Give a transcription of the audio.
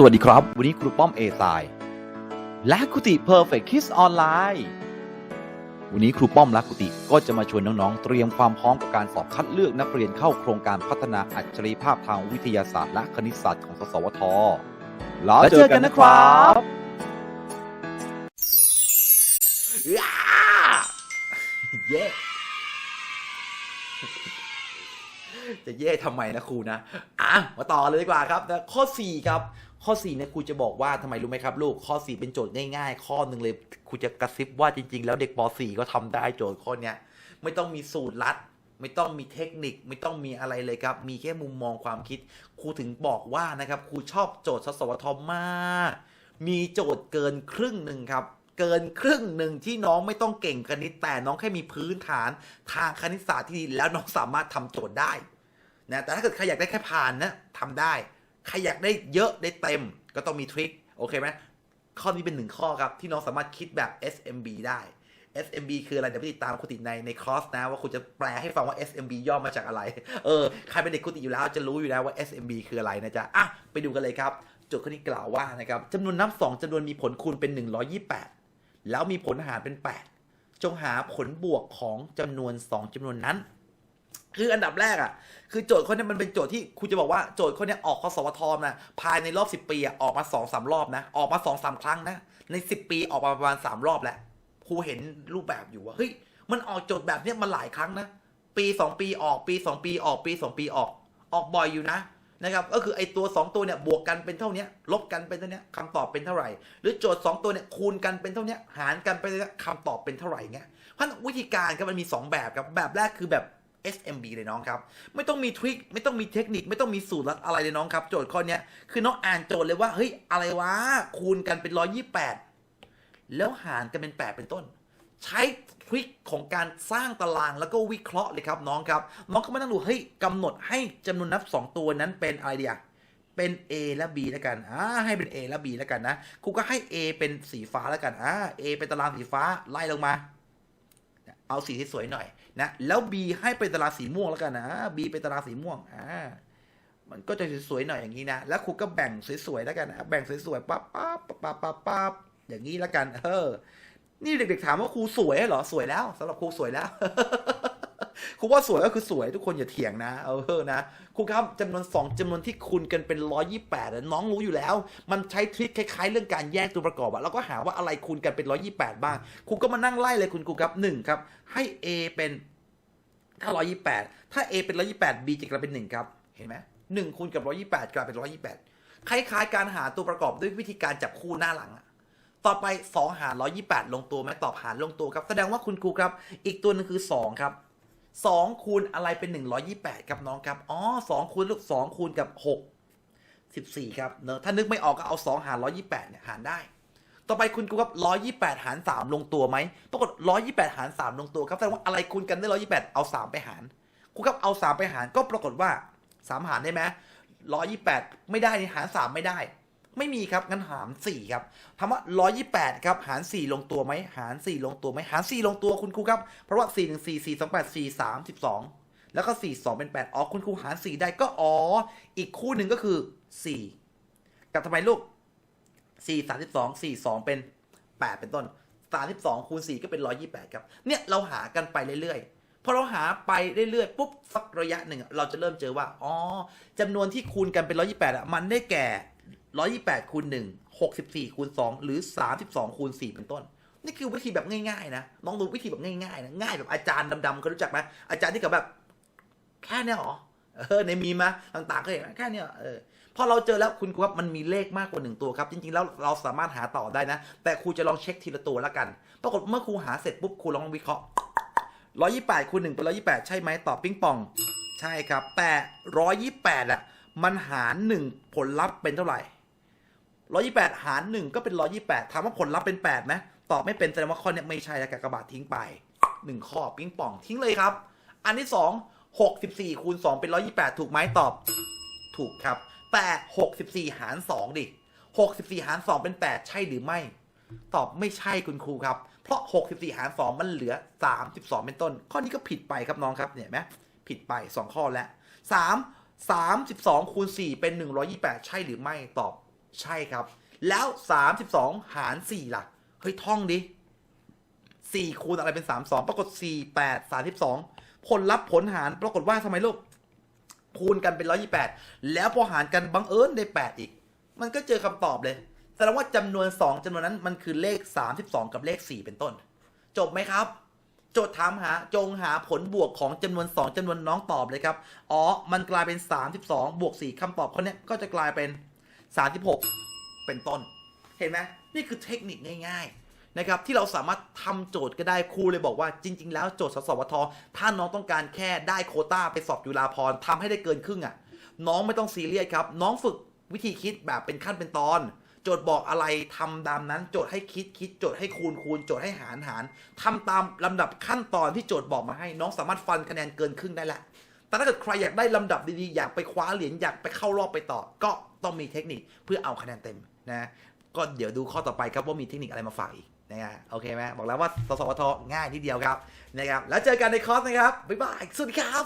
สวัสดีครับ วันนี้ครูป้อมเอไซและกุติ Perfect Kids ออนไลน์วันนี้ครูป้อมและกุติก็จะมาชวนน้องๆ เตรียมความพร้อมกับการสอบคัดเลือกนักเรียนเข้าโครงการพัฒนาอัจฉริยภาพทางวิทยาศาสตร์และคณิตศาสตร์ของสสวทแล้วเจอกันนะครับเย้จะเย่ทำไมนะครูนะ อะ มาต่อเลยดีกว่าครับนะข้อ 4 ครับ ข้อ4เนี่ยครูจะบอกว่าทำไมรู้ไหมครับลูกข้อ 4 เป็นโจทย์ง่ายๆ ข้อหนึ่งเลยครูจะกระซิบว่าจริง ๆ แล้วเด็กป .4 ก็ทำได้โจทย์ข้อเนี้ยไม่ต้องมีสูตรลัด ไม่ต้องมีเทคนิคไม่ต้องมีอะไรเลยครับ มีแค่มุมมองความคิดครูถึงบอกว่านะครับครูชอบโจทย์สสวทมาก มีโจทย์เกินครึ่งหนึ่งครับเกินครึ่งหนึ่งที่น้องไม่ต้องเก่งคณิตแต่น้องแค่มีพื้นฐานทางคณิตศาสตร์ที่ดีแล้วน้องสามารถทำโจทย์ได้นะแต่ถ้าเกิดใครอยากได้แค่ผ่านนะทำได้ ใครอยากได้เยอะได้เต็มก็ต้องมีทริคโอเคไหมข้อนี้เป็นหนึ่งข้อครับ ที่น้องสามารถคิดแบบ SMB ได้ SMB คืออะไร เดี๋ยวไปติดตามคุณติในในคอร์สนะ ว่าคุณจะแปลให้ฟังว่า SMB ย่อมาจากอะไร เออ ใครเป็นเด็กคุณติอยู่แล้วจะรู้อยู่แล้วว่า SMB คืออะไรนะจ๊ะ อะ ไปดูกันเลยครับโจทย์ข้อนี้กล่าวว่านะครับจำนวนนับ 2จำนวนมีผลคูณเป็น 128 แล้วมีผลหารเป็น 8 จงหาผลบวกของจำนวน 2จำนวนนั้น คืออันดับแรกอะ คือโจทย์ข้อนี้มันเป็นโจทย์ที่ครูจะบอกว่าโจทย์ข้อนี้ออกข้อสวทนะภายในรอบ 10 ปีอะออกมา2อสรอบนะ ออกมา2อสครั้งนะ ใน 10 ปีออกมาประมาณ 3 รอบแล้วครูเห็นรูปแบบอยู่ว่าเฮ้ยมันออกโจทย์แบบเนี้ยมาหลายครั้งนะ ปี 2 ปีออกปี 2 ปีออกปี 2 ปีออก ออกบ่อยอยู่นะนะครับก็คือไอตัว 2 ตัวเนี่ยบวกกันเป็นเท่านี้ลบกันเป็นเท่านี้คำตอบเป็นเท่าไหร่ หรือโจทย์ 2 ตัวเนี่ยคูณกันเป็นเท่านี้หารกันเป็นเท่านี้ยคำตอบเป็นเท่าไหร่เงี้ยเพราะวิธีการครับมันมี 2 แบบครับแบบแรกคือแบบ SMB เลยน้องครับ ไม่ต้องมีทริคไม่ต้องมีเทคนิค ไม่ต้องมีสูตรลัดอะไรเลยน้องครับ โจทย์ข้อนี้คือน้องอ่านโจทย์เลยว่าเฮ้ยอะไรวะคูณกันเป็น 128 แล้วหารกันเป็น 8 เป็นต้น ใช้ทริคของการสร้างตารางแล้วก็วิเคราะห์เลยครับน้องครับ น้องก็ไม่ต้องดูเฮ้ยกำหนดให้จำนวนนับ 2 ตัวนั้นเป็นอะไรเดียเป็น A และ B แล้วกัน อ่า ให้เป็น A และ B แล้วกันนะ ครูก็ให้ A เป็นสีฟ้าแล้วกัน อ่า A เป็นตารางสีฟ้าไล่ลงมา เอาสีที่สวยหน่อยนะแล้ว B ให้เป็นตารางสีม่วงแล้วกันนะ B เป็นตารางสีม่วงอ่ามันก็จะสวยๆหน่อยอย่างนี้นะแล้วครูก็แบ่งสวยๆแล้วกันนะแบ่งสวยๆปั๊บปั๊บปั๊บปั๊บปั๊บอย่างนี้แล้วกัน เออ นี่เด็กๆถามว่าครูสวยเหรอสวยแล้วสำหรับครูสวยแล้ว ครูว่าสวยก็คือสวยทุกคนอย่าเถียงนะเออนะครูครับจำนวนสองจำนวนที่คูณกันเป็นร้อยี่แปดน้องรู้อยู่แล้ว มันใช้ทริคคล้ายๆ เรื่องการแยกตัวประกอบอะแล้วก็หาว่าอะไรคูณกันเป็นร้อยี่แปดบ้างครูก็มานั่งไล่เลยคุณครูครับหนึ่งครับให้ A เป็นถ้าร้อยี่แปดถ้า A เป็นร้อยี่แปด B จะกลายเป็นหนึ่งครับ เห็นไหมหนึ่งคูณกับร้อยี่แปดกลายเป็นร้อยี่แปดคล้ายๆ การหาตัวประกอบด้วยวิธีการจับคู่หน้าหลังอะต่อไป 2 หาร 128 ลงตัวไหมตอบหารลงตัวครับ แสดงว่าคุณครูครับ อีกตัวนึงคือ 2 ครับ 2คูณอะไรเป็น 128 ครับน้องครับอ๋อ2คูณลูก2คูณกับ 6 14 ครับเนอะถ้านึกไม่ออกก็เอา 2 หาร 128 เนี่ยหารได้ ต่อไปคุณครูครับ128 หาร 3 ลงตัวไหมปรากฏ128 หาร 3 ลงตัวครับแสดงว่าอะไรคูณกันได้ 128 เอา 3 ไปหารครูครับเอา 3 ไปหารก็ปรากฏว่า 3 หารได้ไหม128 ไม่ได้หาร 3 ไม่ได้ ไม่มีครับงั้นหาร4ครับถามว่า128ครับหาร 4 ลงตัวไหมหาร 4 ลงตัวไหมหาร 4 ลงตัวคุณครูครับเพราะว่า4 1 4 4 2 8 4 3 12 แล้วก็ 4 2 เป็น 8อ๋อคุณครูหาร 4 ได้ก็อ๋ออีกคู่หนึ่งก็คือ 4 กับทำไมลูก 4 32 4 2 เป็น 8 เป็นต้น 32คูณ4ก็เป็น 128ครับเนี่ยเราหากันไปเรื่อยๆพอเราหาไปเรื่อยๆปุ๊บสักระยะหนึ่งเราจะเริ่มเจอว่า อ๋อจำนวนที่คูณกันเป็น 128อะมันได้แก่ 128คูณ1 64คูณ2หรือ32คูณ4เป็นต้น นี่คือวิธีแบบง่ายๆนะน้องดูวิธีแบบง่ายๆนะง่ายแบบอาจารย์ดำๆเขารู้จักไหมอาจารย์ที่เขาแบบ แค่เนี้ยหรอเออในมีมาต่างๆก็เห็นแค่เนี้ยเออพอเราเจอแล้วคุณครับมันมีเลขมากกว่าหนึ่งตัวครับ จริงๆแล้วเราสามารถหาต่อได้นะ แต่ครูจะลองเช็คทีละตัวแล้วกัน ปรากฏเมื่อครูหาเสร็จปุ๊บครูลองวิเคราะห์128คูณ1เป็น128ใช่ไหมตอบปิ้งปอง ใช่ครับ แต่128อะมันหาร1ผลลัพธ์เป็นเท่าไหร่ 128หาร1ก็เป็น128ถามว่าผลลัพธ์เป็น8ไหมตอบไม่เป็นแสดงว่าข้อเนี้ยไม่ใช่แล้วกากบาททิ้งไป1ข้อปิ้งป่องทิ้งเลยครับ อันที่2 64คูณ2เป็น128ถูกไหมตอบ ถูกครับ แต่64หาร2ดิ64หาร2เป็น8ใช่หรือไม่ ตอบไม่ใช่คุณครูครับ เพราะ64หาร2มันเหลือ32เป็นต้น ข้อนี้ก็ผิดไปครับน้องครับเนี่ยเห็นไหมผิดไป2ข้อแล้ว3 32คูณ4เป็น128ใช่หรือไม่ตอบ ใช่ครับ แล้ว 32 หาร 4 ล่ะ เฮ้ย ท่องดิ 4 คูณอะไรเป็น 32 ปรากฏ 4 8 32 ผลลัพธ์ผลหารปรากฏว่าทำไมลูก คูณกันเป็น 128 แล้วพอหารกันบังเอิญได้ 8 อีก มันก็เจอคำตอบเลย แสดงว่าจำนวน 2จำนวนนั้นมันคือเลข 32 กับเลข 4 เป็นต้น จบไหมครับโจทย์ถามหาจงหาผลบวกของจำนวน 2จำนวนน้องตอบเลยครับ อ๋อ มันกลายเป็น 32 บวก 4คำตอบคนนี้ก็จะกลายเป็น 36 เป็นต้น เห็นไหมนี่คือเทคนิคง่าย ๆ นะครับ ที่เราสามารถทำโจทย์ก็ได้ครูเลยบอกว่าจริง ๆ แล้วโจทย์สสวท ถ้าน้องต้องการแค่ได้โคต้าไปสอบจุฬาภรณ์ทำให้ได้เกินครึ่งอะ น้องไม่ต้องซีเรียสครับ น้องฝึกวิธีคิดแบบเป็นขั้นเป็นตอนโจทย์บอกอะไรทำตามนั้น โจทย์ให้คิดคิดโจทย์ให้คูณคูณโจทย์ให้หารหารทำตามลำดับขั้นตอนที่โจทย์บอกมาให้ น้องสามารถฟันคะแนนเกินครึ่งได้ละ แต่ถ้าเกิดใครอยากได้ลำดับดีๆ อยากไปคว้าเหรียญอยากไปเข้ารอบไปต่อ ก็ต้องมีเทคนิคเพื่อเอาคะแนนเต็มนะก็เดี๋ยวดูข้อต่อไปครับว่ามีเทคนิคอะไรมาฝากอีกนะฮะโอเคไหมบอกแล้วว่าสสวทง่ายทีเดียวครับนะครับแล้วเจอกันในคอร์สนะครับบ๊ายบายสวัสดีครับ